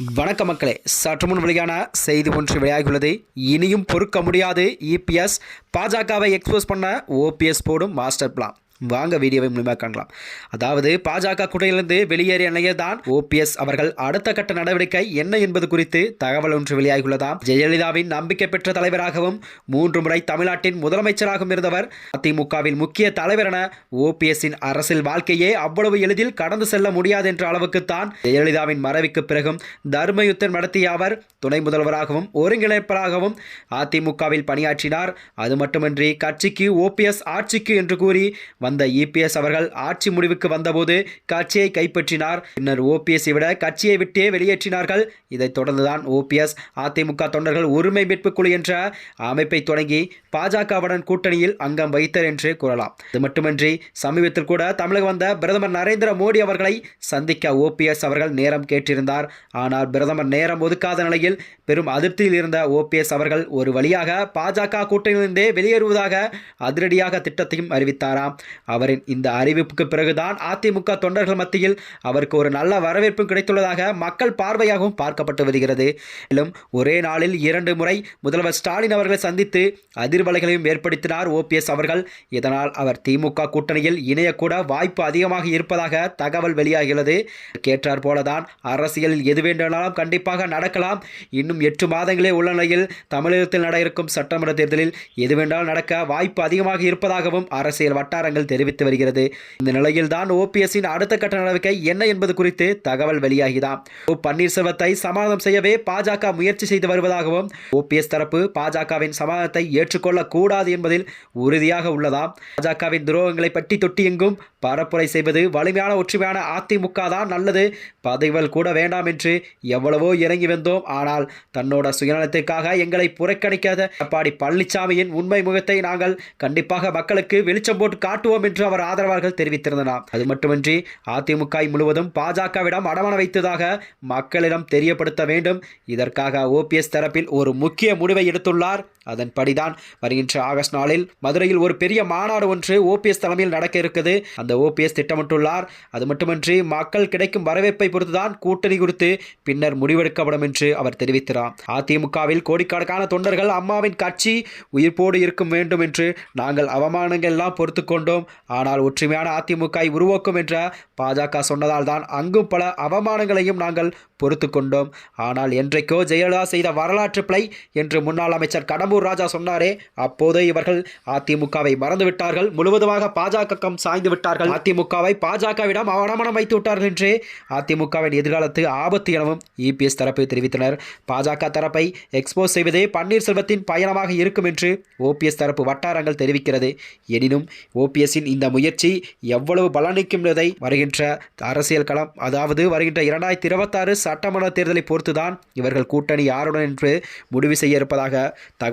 வணக்க மக்களே சற்று முன் வெளியான செய்தி ஒன்று வெளியாகியுள்ளது. இனியும் பொறுக்க முடியாது இபிஎஸ் பாஜகவை எக்ஸ்போஸ் பண்ண ஓபிஎஸ் போடும் மாஸ்டர் பிளான் வாங்க வீடியோவை முழுமையாக காணலாம். அதாவது பாஜக கூட்டையிலிருந்து வெளியேறிய நிலையில் தான் ஓபிஎஸ் அவர்கள் அடுத்த கட்ட நடவடிக்கை என்ன என்பது குறித்து தகவல் ஒன்று வெளியாகியுள்ளதாம். ஜெயலலிதாவின் நம்பிக்கை பெற்ற தலைவராகவும் மூன்று முறை தமிழ்நாட்டின் முதலமைச்சராகவும் இருந்தவர் அதிமுகவின் முக்கிய தலைவர் என ஓபிஎஸ்ஸின் அரசியல் வாழ்க்கையே அவ்வளவு எளிதில் கடந்து செல்ல முடியாது என்ற அளவுக்குத்தான் ஜெயலலிதாவின் மறைவுக்கு பிறகும் தர்மயுத்தம் நடத்திய அவர் துணை முதல்வராகவும் ஒருங்கிணைப்பராகவும் அதிமுகவில் பணியாற்றினார். அது மட்டுமின்றி கட்சிக்கு ஓபிஎஸ் ஆட்சிக்கு என்று கூறி வந்த இபிஎஸ் அவர்கள் ஆட்சி முடிவுக்கு வந்தபோது கட்சியை கைப்பற்றினார். பின்னர் ஓபிஎஸ்ஐ விட கட்சியை விட்டே வெளியேற்றினார்கள். இதைத் தொடர்ந்துதான் ஓபிஎஸ் அதிமுக தொண்டர்கள் உரிமை மீட்பு குழு என்ற அமைப்பை தொடங்கி பாஜகவுடன் கூட்டணியில் அங்கம் வைத்தார் என்று கூறலாம். இது மட்டுமின்றி சமீபத்தில் கூட தமிழகம் வந்த பிரதமர் நரேந்திர மோடி அவர்களை சந்திக்க ஓபிஎஸ் அவர்கள் நேரம் கேட்டிருந்தார். ஆனால் பிரதமர் நேரம் ஒதுக்காத நிலையில் பெரும் அதிருப்தியில் இருந்த ஓபிஎஸ் அவர்கள் ஒரு வழியாக பாஜக கூட்டணியிலிருந்தே வெளியேறுவதாக அதிரடியாக திட்டத்தையும் அறிவித்தாராம். அவரின் இந்த அறிவிப்புக்கு பிறகுதான் அதிமுக தொண்டர்கள் மத்தியில் அவருக்கு ஒரு நல்ல வரவேற்பும் கிடைத்துள்ளதாக மக்கள் பார்வையாகவும் பார்க்கப்பட்டு வருகிறது. மேலும் ஒரே நாளில் இரண்டு முறை முதல்வர் ஸ்டாலின் அவர்களை சந்தித்து அதிர்வலைகளையும் ஏற்படுத்தினார் ஓபிஎஸ் அவர்கள். இதனால் அவர் திமுக கூட்டணியில் இணையக்கூட வாய்ப்பு அதிகமாக இருப்பதாக தகவல் வெளியாகிறது. கேட்டார் போலதான் அரசியலில் எது வேண்டுமானாலும் கண்டிப்பாக நடக்கலாம். இன்னும் எட்டு மாதங்களே உள்ள நிலையில் தமிழகத்தில் நட இருக்கும் சட்டமன்ற தேர்தலில் எது வேண்டாலும் நடக்க வாய்ப்பு அதிகமாக இருப்பதாகவும் அரசியல் வட்டாரங்கள் தெரிவித்து வருகிறது. இந்த நிலையில்தான் ஓபிஎஸ்ஸின் அடுத்த கட்ட நடவடிக்கை என்ன என்பது குறித்து தகவல் வெளியாகிதான் ஓ பன்னீர்செல்வத்தை சமாதானம் செய்யவே பாஜக முயற்சி செய்து வருவதாகவும் ஓபிஎஸ் தரப்பு பாஜகவின் சமாதானத்தை ஏற்றுக்கொள்ள கூடாது என்பதில் உறுதியாக உள்ளதாம் பாஜகவின் துரோகங்களை பற்றி தொட்டி எங்கும் பரப்புரை செய்வது வலிமையான ஒற்றுமையான அதிமுக தான் நல்லது. பதவிகள் கூட வேண்டாம் என்று எவ்வளவோ இறங்கி வந்தோம். ஆனால் தன்னோட சுயநலத்திற்காக எங்களை புறக்கணிக்காத எடப்பாடி பழனிசாமியின் உண்மை முகத்தை நாங்கள் கண்டிப்பாக மக்களுக்கு வெளிச்சம் போட்டு காட்டுவோம். என்று அவர் ஆதரவாளர்கள் தெரிவித்திருந்தனர். அது மட்டுமின்றி அதிமுக முழுவதும் பாஜகவிடம் அடமான வைத்ததாக மக்களிடம் தெரியப்படுத்த வேண்டும். இதற்காக ஓபிஎஸ் தரப்பில் ஒரு முக்கிய முடிவை எடுத்துள்ளார் அதன்படிதான் வருகின்ற ஆகஸ்ட் நாளில் மதுரையில் ஒரு பெரிய மாநாடு ஒன்று ஓபிஎஸ் தலைமையில் நடக்க இருக்குது. அந்த ஓபிஎஸ் திட்டமிட்டுள்ளார். அது மட்டுமின்றி மக்கள் கிடைக்கும் வரவேற்பை பொறுத்துதான் கூட்டணி குறித்து பின்னர் முடிவெடுக்கப்படும் என்று அவர் தெரிவித்தார் அதிமுகவில் கோடிக்கணக்கான தொண்டர்கள் அம்மாவின் கட்சி உயிர்ப்போடு இருக்கும் வேண்டும் என்று நாங்கள் அவமானங்கள் எல்லாம் பொறுத்து கொண்டோம். ஆனால் ஒற்றுமையான அதிமுக உருவாக்கும் என்ற பாஜக சொன்னதால் தான் அங்கும் பல அவமானங்களையும் நாங்கள் பொறுத்து கொண்டோம். ஆனால் என்றைக்கோ ஜெயலலிதா செய்த வரலாற்று பிழை என்று முன்னாள் அமைச்சர் கடம்பூர் ராஜா சொன்னாரே அப்போதே இவர்கள் அதிமுகவை மறந்துவிட்டார்கள். முழுவதுமாக பாஜக சாய்ந்து விட்டார்கள். அதிமுகவை பாஜகவிடம் அவனமனம் வைத்து விட்டார்கள் என்று அதிமுகவின் எதிர்காலத்து ஆபத்து எனவும் இபிஎஸ் தரப்பு தெரிவித்தனர். பாஜக தரப்பை எக்ஸ்போஸ் செய்வதே பன்னீர்செல்வத்தின் பயணமாக இருக்கும் என்று ஓபிஎஸ் தரப்பு வட்டாரங்கள் தெரிவிக்கிறது. எனினும் ஓபிஎஸ்ஸின் இந்த முயற்சி எவ்வளவு பலனளிக்கும் என்பதை வருகின்ற அரசியல் களம் அதாவது வருகின்ற இரண்டாயிரத்தி இருபத்தாறு சட்டமன்ற தேர்தலை பொறுத்துதான் இவர்கள் கூட்டணி யாருடன் என்று முடிவு செய்ய இருப்பதாக